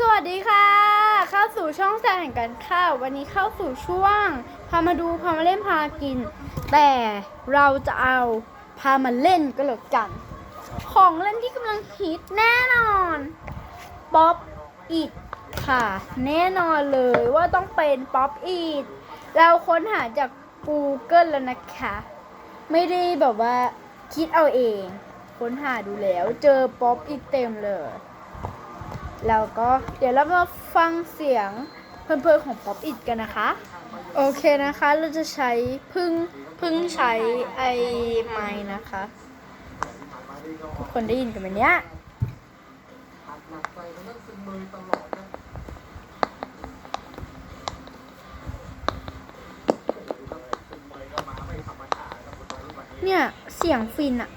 สวัสดีค่ะ เข้าสู่ช่องแสงการข้าววันนี้เข้าสู่ช่วง พามาดูพามาเล่นพากิน แต่เราจะเอาพามาเล่นก็แล้วกัน ของเล่นที่กำลังฮิตแน่นอนป๊อปอีดค่ะ แน่นอนเลยว่าต้องเป็นป๊อปอีดเราค้นหาจาก Google แล้วนะคะ ไม่ได้แบบว่าคิดเอาเอง ค้นหาดูแล้วเจอป๊อปอีดเต็มเลย แล้วก็เดี๋ยวเรามาฟังเสียงเพลินๆของป๊อปอิดกันนะคะ โอเคนะคะ เราจะใช้พึ่งพึ่งใช้ไอไม้นะคะทุกคนได้ยินกันไหมเนี้ยเนี่ย เสียงฟินอะ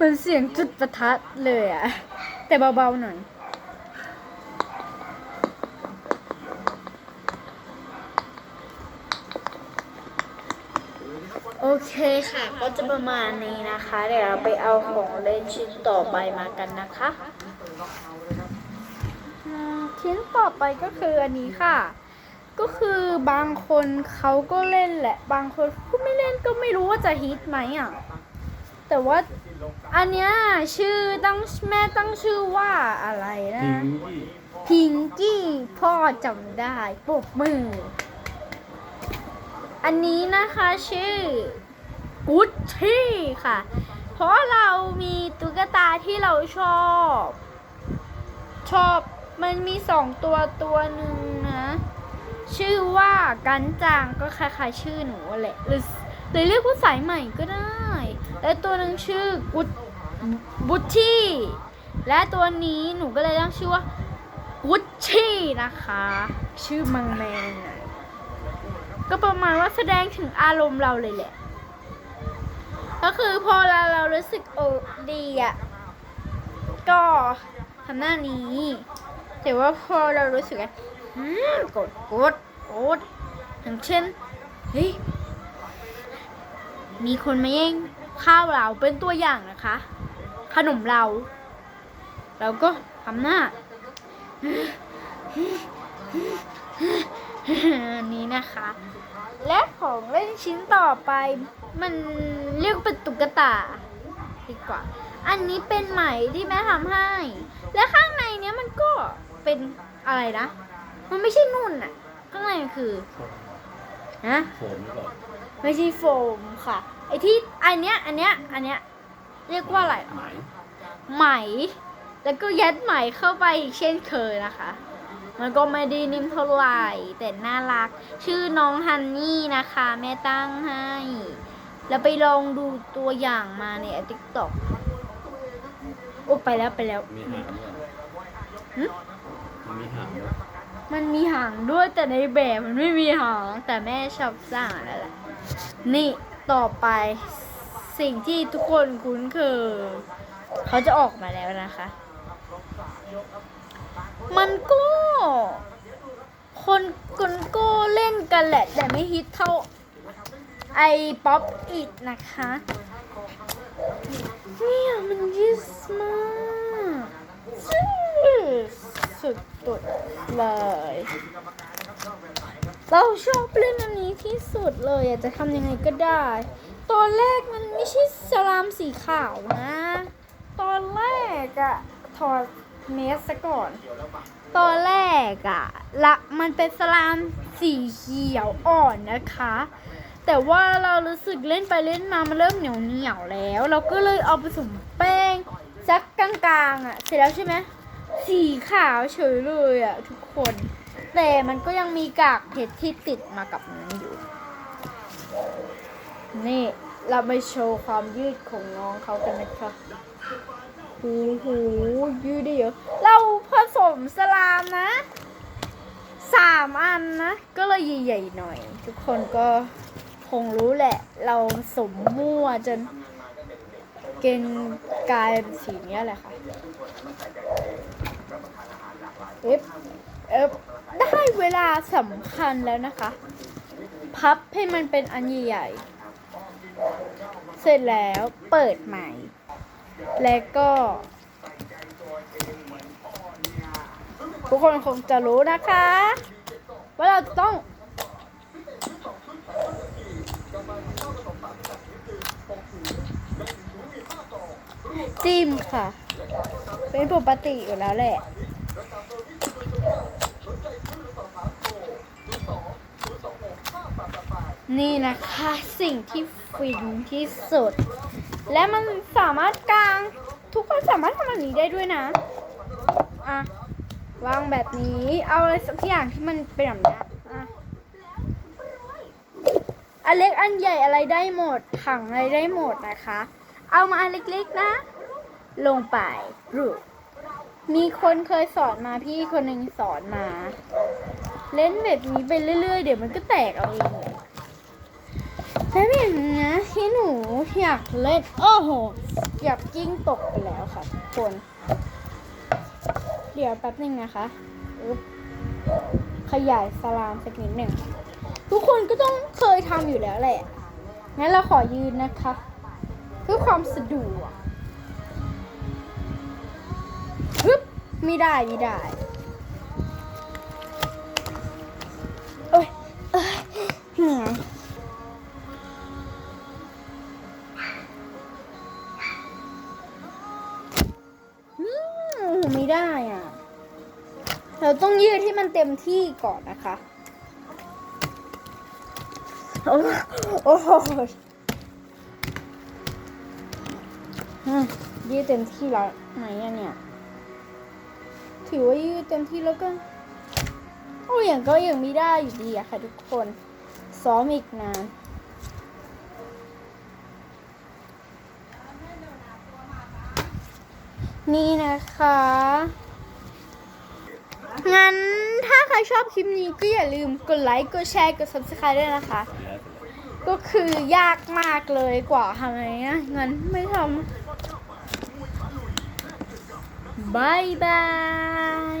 เหมือนเสียงจุดประทัดเลยอะแต่เบาๆหน่อยโอเคค่ะ ก็จะประมาณนี้นะคะ เดี๋ยวเราไปเอาของเล่นชิ้นต่อไปมากันนะคะชิ้นต่อไปก็คืออันนี้ค่ะ ก็คือบางคนเขาก็เล่นแหละ บางคนก็ไม่เล่นก็ไม่รู้ว่าจะฮิตไหมอะ แต่ว่าอันเนี้ยชื่อตั้งแม่ตั้งชื่อว่าอะไรนะพิงกี้พ่อจำได้ปรบมือ อันนี้นะคะชื่อกุชชี่ค่ะ เพราะเรามีตุ๊กตาที่เราชอบ ชอบมันมีสองตัวตัวหนึ่งนะ ชื่อว่ากันจางก็คล้ายๆชื่อหนูแหละหรือ หรือเรียกว่าสายใหม่ก็ได้ และตัวหนึ่งชื่อกุบุชชี่และตัวนี้หนูก็เลยตั้งชื่อว่ากุชชี่นะคะ ชื่อมังแมนก็ประมาณว่าแสดงถึงอารมณ์เราเลยแหละ ก็คือพอเราเรารู้สึกโอดีอะก็ทำหน้านี้ แต่ว่าพอเรารู้สึกว่าอืมกดกดกดอย่างเช่นเฮ้ย มีคนมาแย่งข้าวเราเป็นตัวอย่างนะคะ ขนมเราเราก็ทำหน้า นี้นะคะ และของเล่นชิ้นต่อไป มันเรียกเป็นตุ๊กตาดีกว่า อันนี้เป็นไหมที่แม่ทำให้ และข้างในเนี้ยมันก็เป็นอะไรนะ มันไม่ใช่นุ่นอะข้างในมันคือนะผมก่อน ไม่ใช่โฟมค่ะ ไอที่อันเนี้ยอันเนี้ยอันเนี้ยเรียกว่าอะไรไหมไหม แล้วก็ยัดไหมเข้าไปอีกเช่นเคยนะคะ มันก็ไม่ได้นิ่มเท่าไหร่แต่น่ารัก ชื่อน้องฮันนี่นะคะ แม่ตั้งให้ แล้วไปลองดูตัวอย่างมาในติ๊กต็อกโอ้ไปแล้วไปแล้วมีหางด้วยหึมันมีหางด้วยมันมีหางด้วยแต่ในแบบมันไม่มีหางแต่แม่ชอบสร้างอะไรแหละ นี่ต่อไปสิ่งที่ทุกคนคุ้นเคยเขาจะออกมาแล้วนะคะ มันก็ คนคนก็เล่นกันแหละ แต่ไม่ฮิตเท่าไอป๊อปอิดนะคะ เนี่ยมันยิสมากสุดสุดๆเลย เราชอบเล่นอันนี้ที่สุดเลยอยากจะทำยังไงก็ได้ ตอนแรกมันไม่ใช่สลามสีขาวนะ ตอนแรกอะถอดเมสซะก่อน ตอนแรกอะละมันเป็นสลามสีเขียวอ่อนนะคะ แต่ว่าเรารู้สึกเล่นไปเล่นมามันเริ่มเหนียวเหนียวแล้ว เราก็เลยเอาผสมแป้งสักกลางๆอะเสร็จแล้วใช่ไหมสีขาวเฉยเลยอะทุกคน แต่มันก็ยังมีกากเพชรที่ติดมากับมันอยู่ นี่เราไปโชว์ความยืดของน้องเขากันนะคะหูหูยืดได้เยอะ เราผสมสลามนะ สามอันนะ ก็เลยใหญ่ๆหน่อย ทุกคนก็คงรู้แหละ เราสมมั่วจนเกณฑ์กายสีนี้แหละค่ะเอฟเอฟ ได้เวลาสำคัญแล้วนะคะ พับให้มันเป็นอันใหญ่ๆเสร็จแล้วเปิดใหม่ แล้วก็ ทุกคนคงจะรู้นะคะ ว่าเราต้องจิ้มค่ะ เป็นปกติอยู่แล้วแหละ นี่นะคะสิ่งที่ฟินที่สุด และมันสามารถกลาง ทุกคนสามารถทำแบบนี้ได้ด้วยนะ อะ วางแบบนี้ เอาอะไรสักอย่างที่มันเป็นแบบนี้อะอันเล็กอันใหญ่อะไรได้หมด ถังอะไรได้หมดนะคะ เอามาอันเล็กๆนะ ลงไปรูปมีคนเคยสอนมาพี่คนหนึ่งสอนมา เล่นแบบนี้ไปเรื่อยๆ เดี๋ยวมันก็แตกเอาเอง แล้วแบบนี้ที่หนูอยากเล่นโอ้โห อยากกิ้งตกไปแล้วค่ะทุกคน เดี๋ยวแป๊บนึงนะคะอึ๊บขยายสลามสักนิดหนึ่ง ทุกคนก็ต้องเคยทำอยู่แล้วแหละ งั้นเราขอยืนนะคะ เพื่อความสะดวกฮึบไม่ได้ไม่ได้เอ้ยเอ้ยเหนื่อย เราต้องยืดให้มันเต็มที่ก่อนนะคะ โอ้โหยืดเต็มที่แล้วไหนอะเนี่ย ถือว่ายืดเต็มที่แล้วก็โอ้ยังก็ยังไม่ได้อยู่ดีอะค่ะทุกคน ซ้อมอีกนานนี่นะคะ งั้นถ้าใครชอบคลิปนี้ก็อย่าลืมกดไลค์ กดแชร์ กด subscribe ด้วยนะคะ ก็คือยากมากเลยกว่าทำอะไรนะงั้นไม่ทำบายบาย